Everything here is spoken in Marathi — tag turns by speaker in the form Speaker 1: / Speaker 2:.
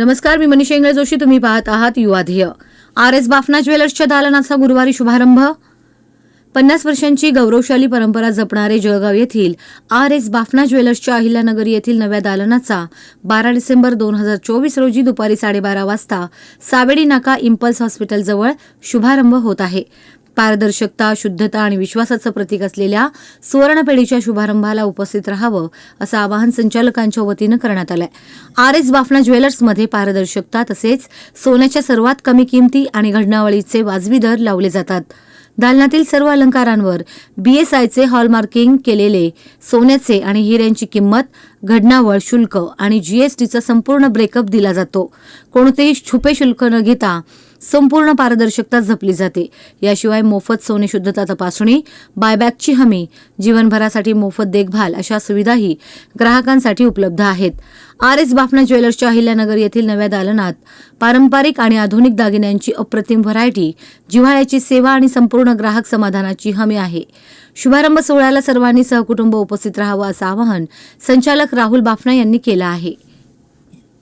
Speaker 1: नमस्कार मी मनीषा इंगळे जोशी. तुम्ही पाहत आहात युवाधेय आर एस बाफना ज्वेलर्सच्या दालनाचा गुरुवारी शुभारंभ? पन्नास वर्षांची गौरवशाली परंपरा जपणारे जळगाव येथील आर एस बाफना ज्वेलर्सच्या अहिल्यानगर येथील नव्या दालनाचा बारा डिसेंबर दोन हजार चोवीस रोजी दुपारी साडेबारा वाजता सावेडी नाका इम्पल्स हॉस्पिटलजवळ शुभारंभ होत आहे. पारदर्शकता शुद्धता आणि विश्वासाचं प्रतीक असलेल्या सुवर्णपेढीच्या शुभारंभाला उपस्थित राहावं असं आवाहन संचालकांच्या वतीनं करण्यात आलंय. आर एस बाफना ज्वेलर्समध्ये पारदर्शकता तसेच सोन्याच्या सर्वात कमी किमती आणि घडणावळीचे वाजवी दर लावले जातात. दालनातील सर्व अलंकारांवर बीएसआयचे हॉलमार्किंग केलेले सोन्याचे आणि हिऱ्यांची किंमत घडणावळ शुल्क आणि जीएसटीचा संपूर्ण ब्रेकअप दिला जातो. कोणतेही छुपे शुल्क न घेता संपूर्ण पारदर्शकता जपली जाते. याशिवाय मोफत सोने शुद्धता तपासणी बायबॅकची हमी जीवनभरासाठी मोफत देखभाल अशा सुविधाही ग्राहकांसाठी उपलब्ध आहेत. आर एस बाफना ज्वेलर्सच्या अहिल्यानगर येथील नव्या दालनात पारंपरिक आणि आधुनिक दागिन्यांची अप्रतिम व्हरायटी जिव्हाळ्याची सेवा आणि संपूर्ण ग्राहक समाधानाची हमी आहे. शुभारंभ सोहळ्याला सर्वांनी सहकुटुंब उपस्थित राहावं असं आवाहन संचालक राहुल बाफना यांनी केलं आहे.